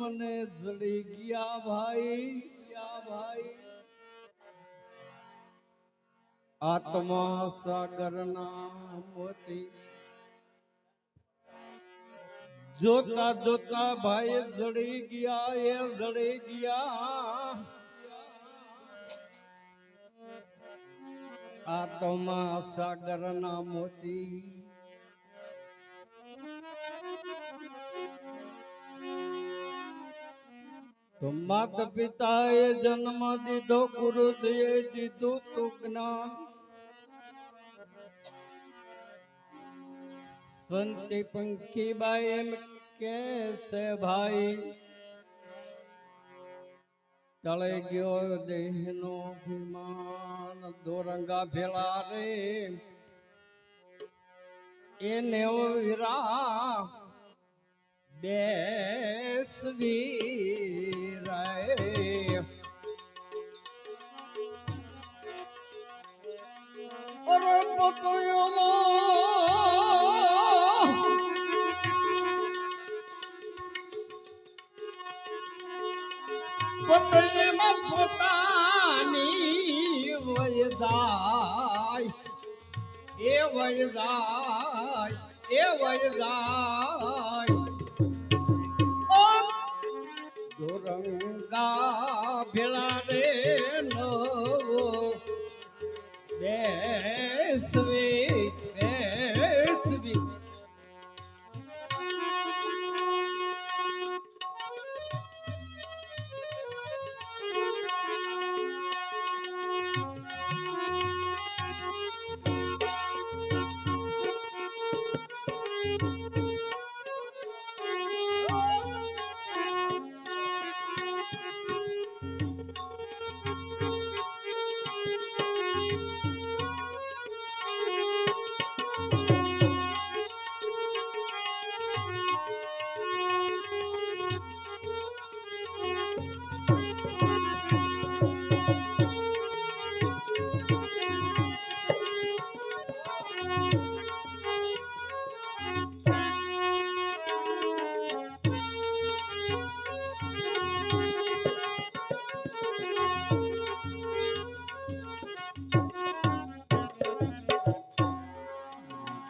મને જડી ગયા ભાઈ આત્મા સાગરના મોતી જોતા જોતા ભાઈ જડી ગયા એ જડી ગયા આત્મા સાગરના મોતી તો માત પિતાએ જન્મ દીધો ગુરુજીએ દીધું તું જ્ઞાન સંતી પંખીબાઈ એમ કે છે ભાઈ તળે ગયો દેહનો અભિમાન દોરંગા ભેળા રે એને વીરા બેસવી રે અરે પતયોમાં પોતેમાં પોતાની વયદાય. એ વયદાય એ વયદાય. દોરંગા ભેળા રે નવો બેસવી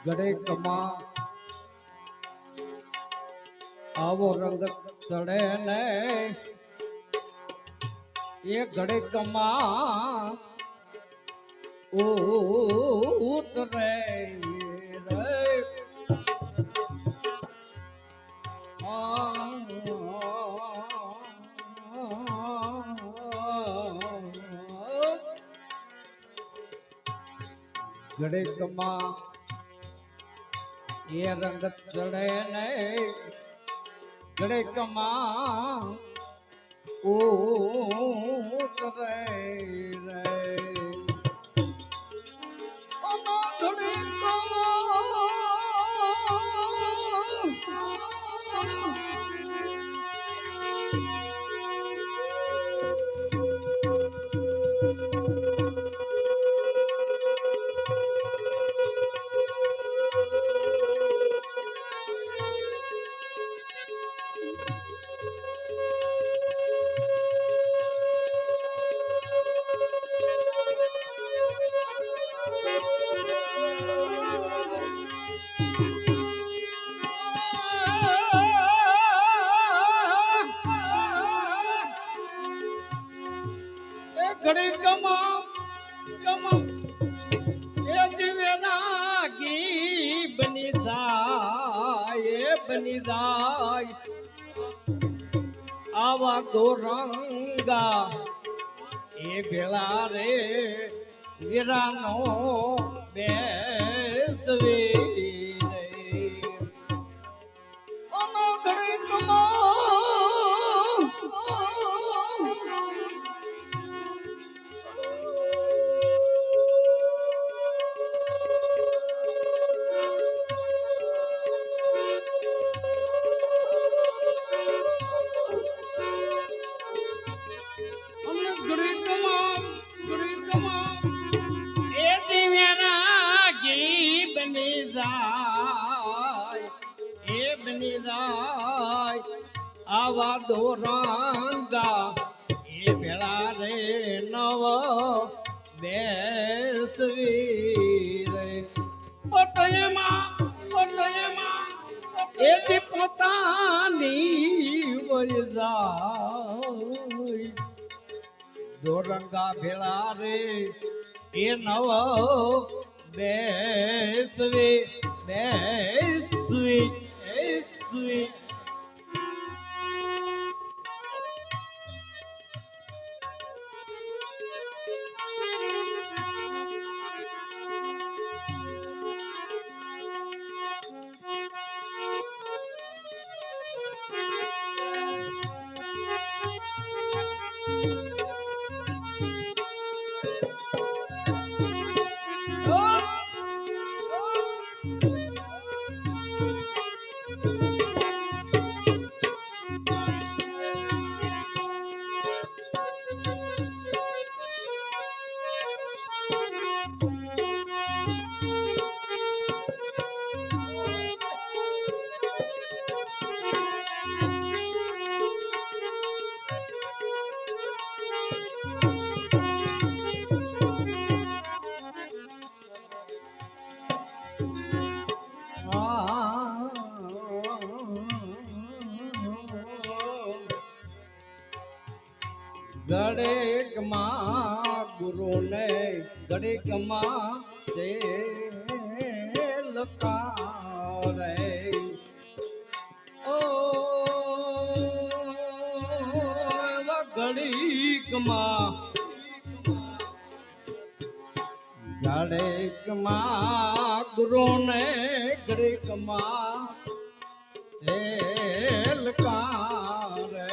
ગળે કમા આવો રંગ ચડે ને. એ ગળે કમા ઉતરે ગળે કમા એ રંગ ચડે ને ગળે કમા ઓ રે. બેસવી બેસવી ગણેકમાં ગુરુને ગણેકમાં તે લકારે ઓ ગણેકમાં ગણેકમાં ગુરુને ગણેકમાં તે લકારે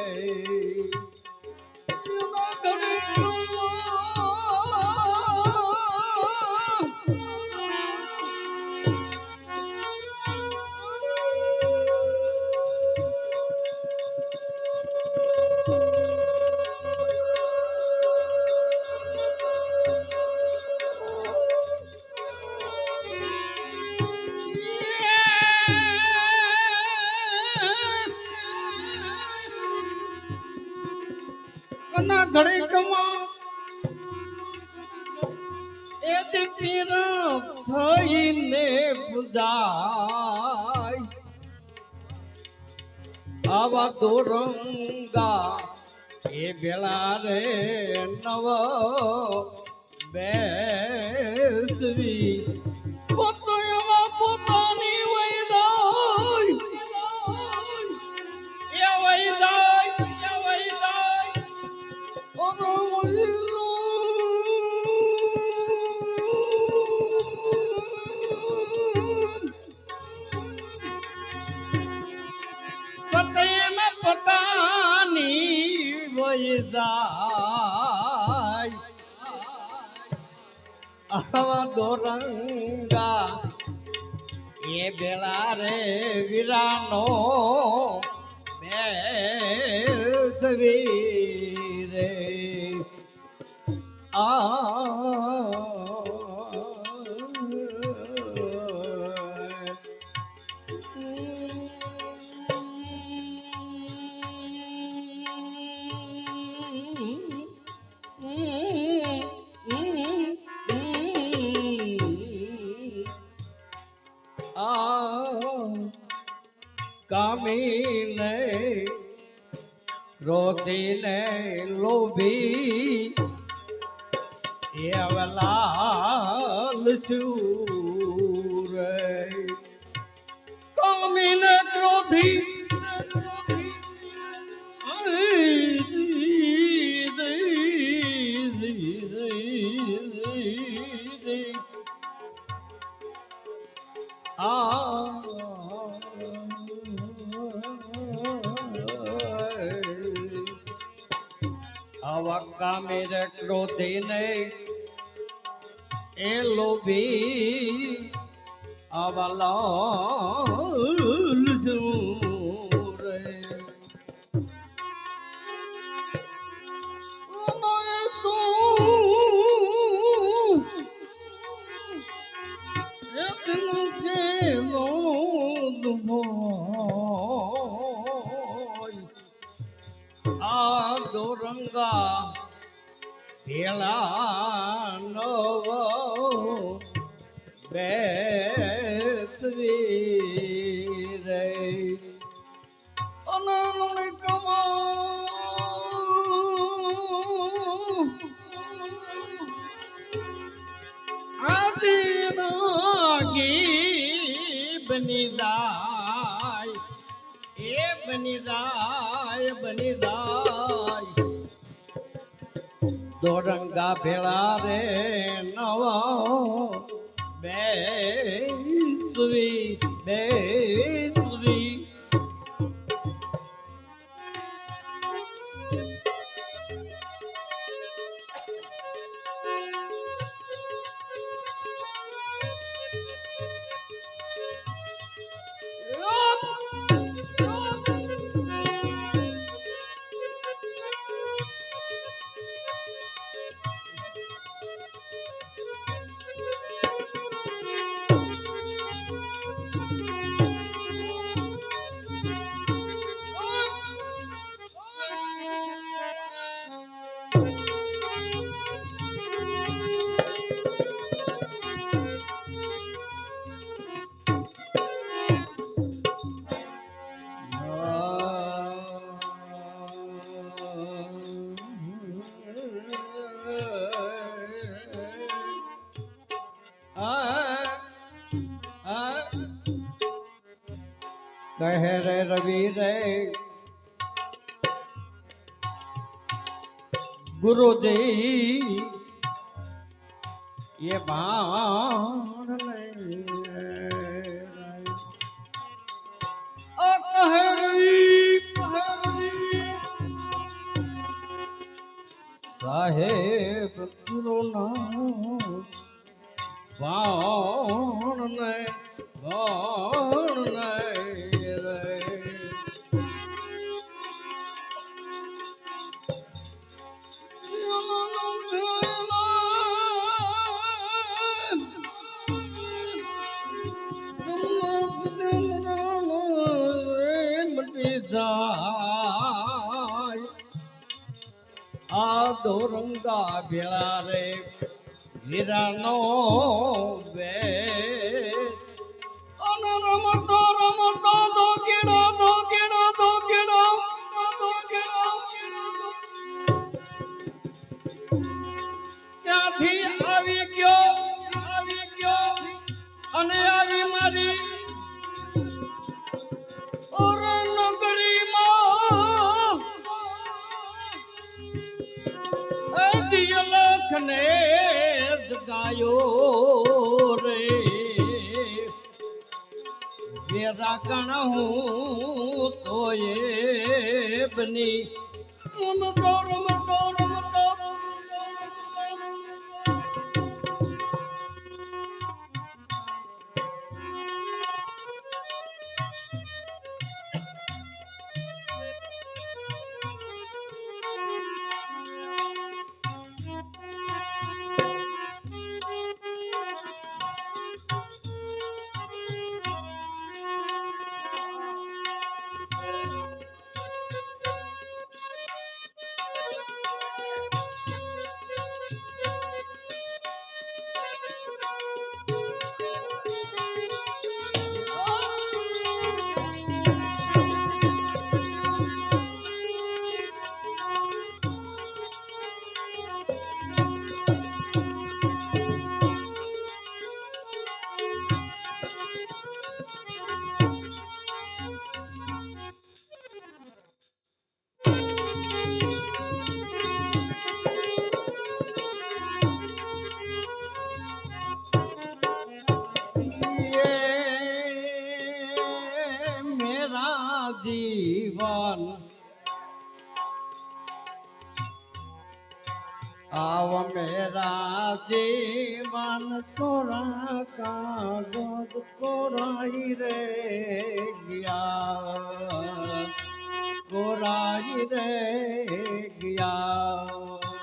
વૈદાય આવા દોરંગા એ બેલા રે વીરાનો બેસવી રે. કામીને ક્રોધીને લોભી એવલાલ ચૂર કામીને ક્રોધી કામે રે ક્રોધી ને એ લોભી અવલ રે ગૌરંગા ભેળા નવ બેસવી રે અનંત કમા આદિનાગી બની જાય એ બની જાય બની જાય. દોરંગા ભેળા રે નવા બેસવી બેસવી. રવિ રે ગુરુજી એ બાણ સાહેબ ગુરુના વાણ ને વાણ ને દોરંગા ભેળા રે હીરાનો બે રમતો રમતો દો આવ મેરા જીવન તોરા કાગોદ કોરાઈ રે ગયા. કોરાઈ રે ગયા.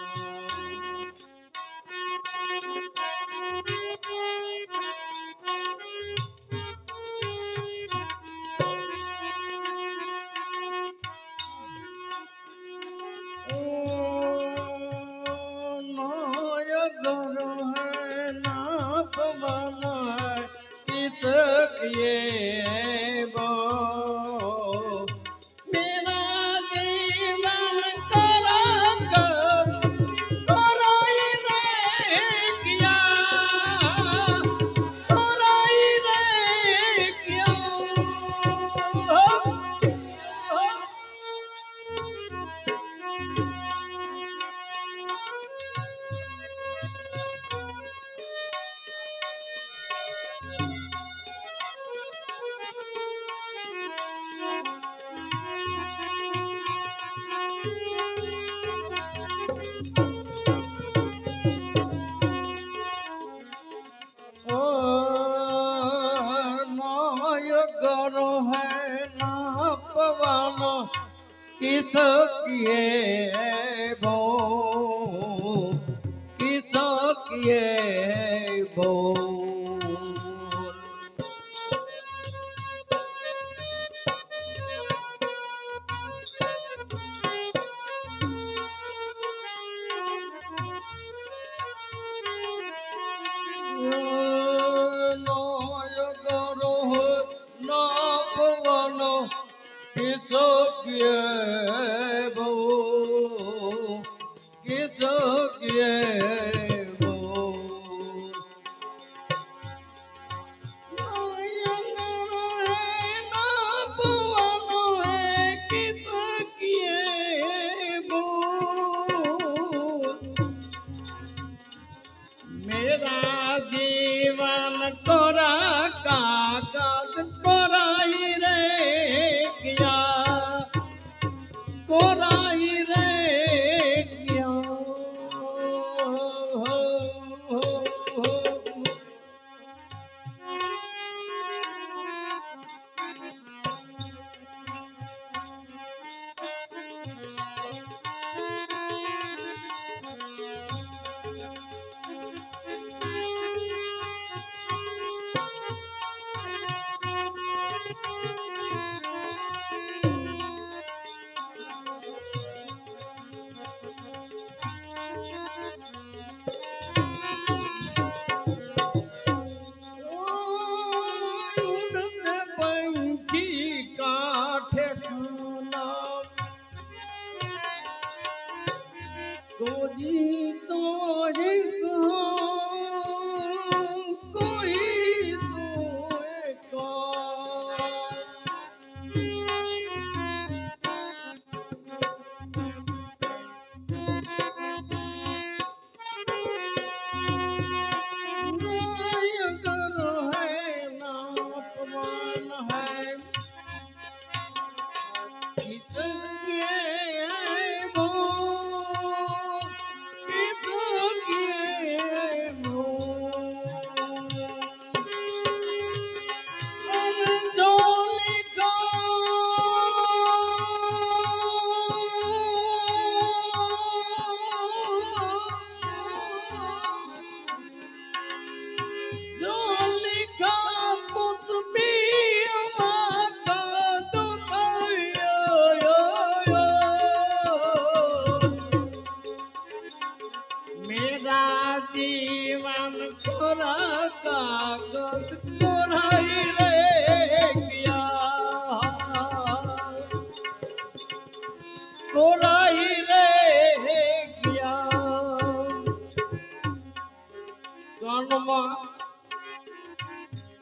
You.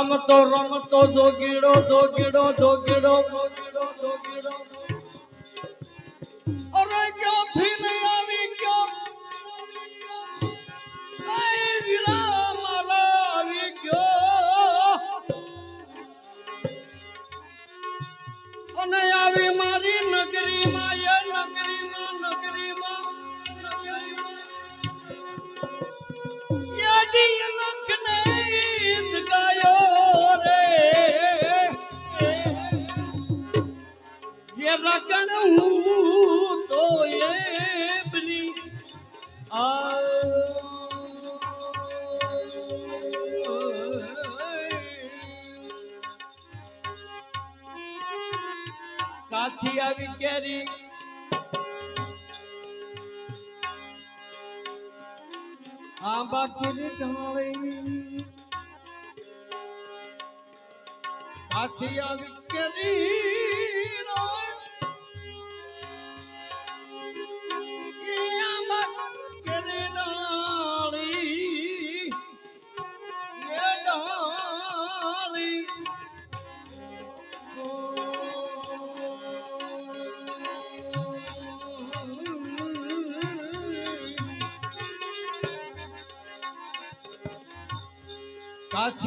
રમતો રમતો જોગીડો જોગીડો જોગીડો I'm about to get it, darling. I see you, Getty.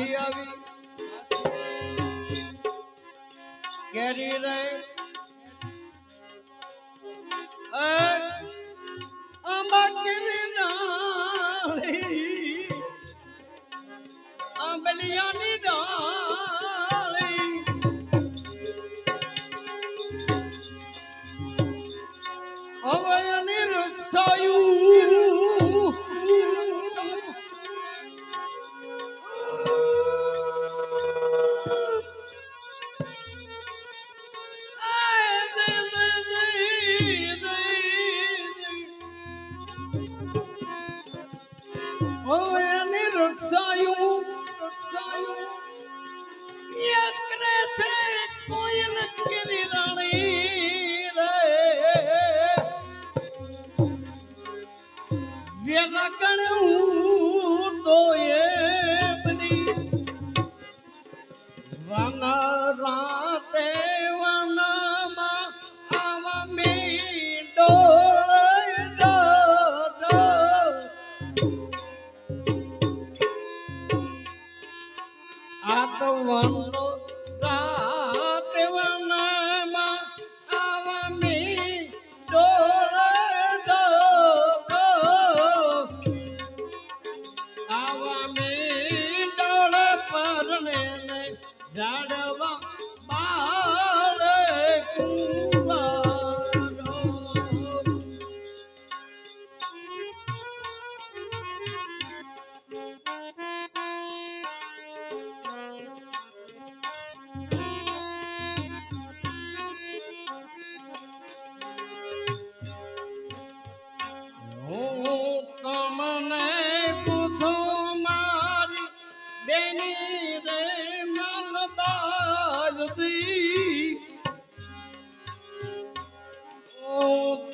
કાછી આવી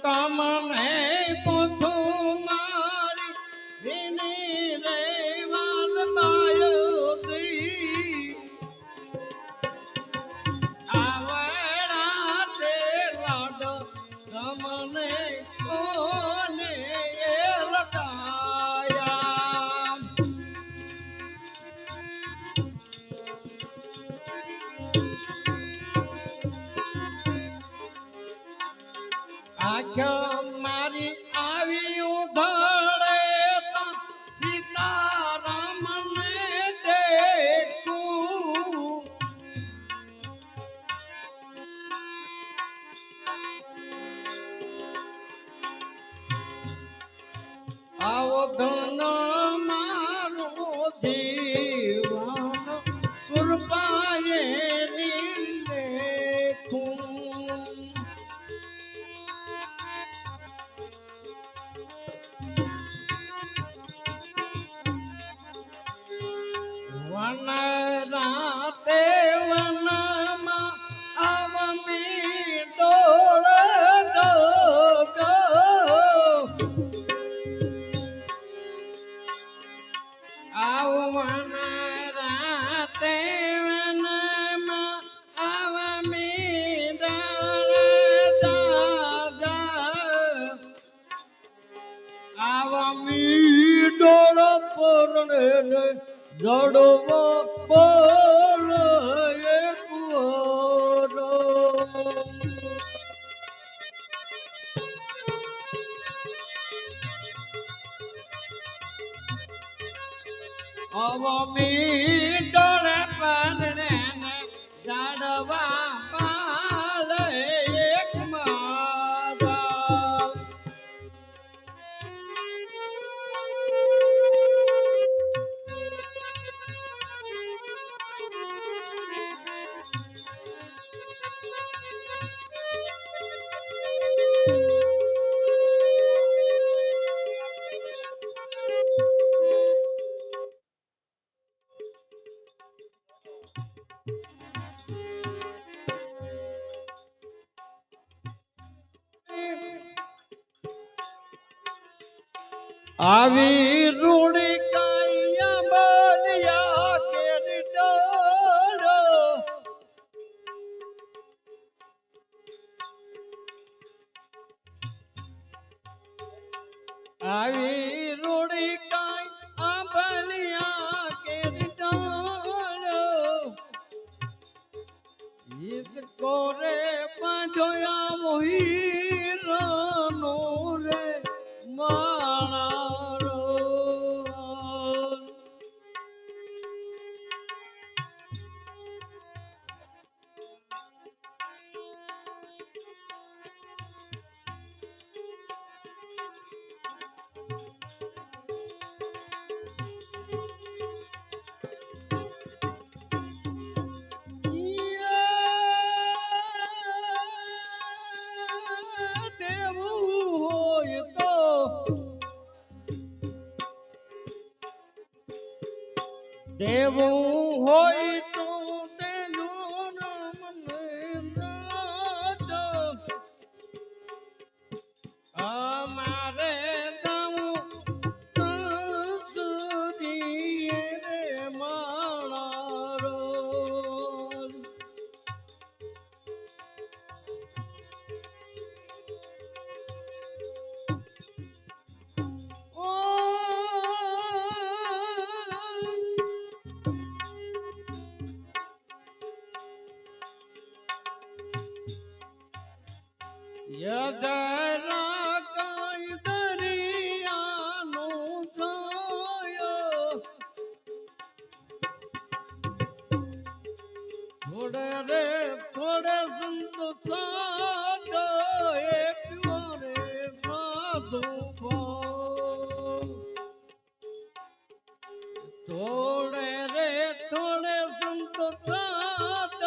কামা અવમી ડોળે પરણે જાડવા આવી રૂડી થોડે રે થોડે સંતો સાથ